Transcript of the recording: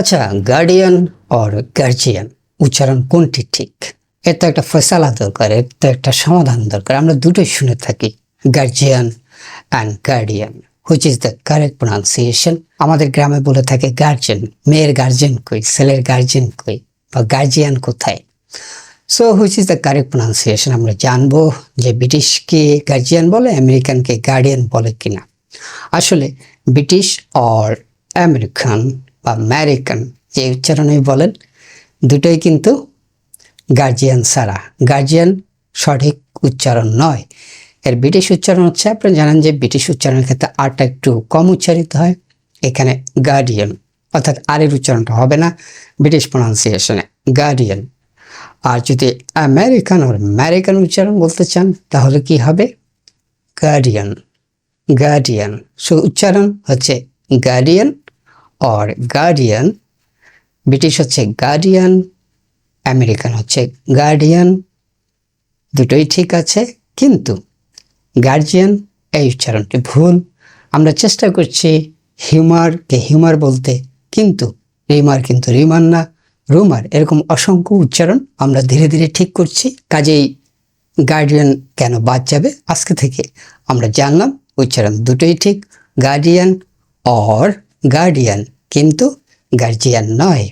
আচ্ছা guardian or guardian উচ্চারণ কোনটি ঠিক? এর তো একটা ফয়সালা দরকার, এর তো একটা সমাধান দরকার। আমরা দুটোই শুনে থাকি guardian and guardian which is the correct pronunciation আমাদের গ্রামে বলে থাকে গার্জেন মেয়ের গার্জেন কই, ছেলের গার্জেন কই, বা গার্জিয়ান কোথায়? So which is the correct pronunciation আমরা জানব যে ব্রিটিশকে গার্জিয়ান বলে, আমেরিকানকে গার্ডিয়ান বলে কিনা। আসলে ব্রিটিশ অর আমেরিকান বা আমেরিকান যে উচ্চারণেই বলেন, দুটোই কিন্তু গার্জিয়ান ছাড়া। গার্জিয়ান সঠিক উচ্চারণ নয়। এর ব্রিটিশ উচ্চারণ হচ্ছে আপনি জানেন যে ব্রিটিশ উচ্চারণের ক্ষেত্রে আরটা একটু কম উচ্চারিত হয়। এখানে গার্ডিয়ান অর্থাৎ আরের উচ্চারণটা হবে না ব্রিটিশ প্রোনাউন্সিয়েশনে গার্ডিয়ান আর যদি আমেরিকান ওর আমেরিকান উচ্চারণ বলতে চান, তাহলে কি হবে? গার্ডিয়ান গার্ডিয়ান সো উচ্চারণ হচ্ছে গার্ডিয়ান অর গার্ডিয়ান ব্রিটিশ হচ্ছে গার্ডিয়ান আমেরিকান হচ্ছে গার্ডিয়ান দুটোই ঠিক আছে, কিন্তু গার্জিয়ান এই উচ্চারণটি ভুল। আমরা চেষ্টা করছি হিউমারকে হিউমার বলতে, কিন্তু রিমার কিন্তু রিমার না। রুমার এরকম অসংখ্য উচ্চারণ আমরা ধীরে ধীরে ঠিক করছি, কাজেই গার্ডিয়ান কেন বাদ যাবে? আজকে থেকে আমরা জানলাম উচ্চারণ দুটোই ঠিক গার্ডিয়ান অর গার্ডিয়ান কিন্তু গার্জিয়ান নয়।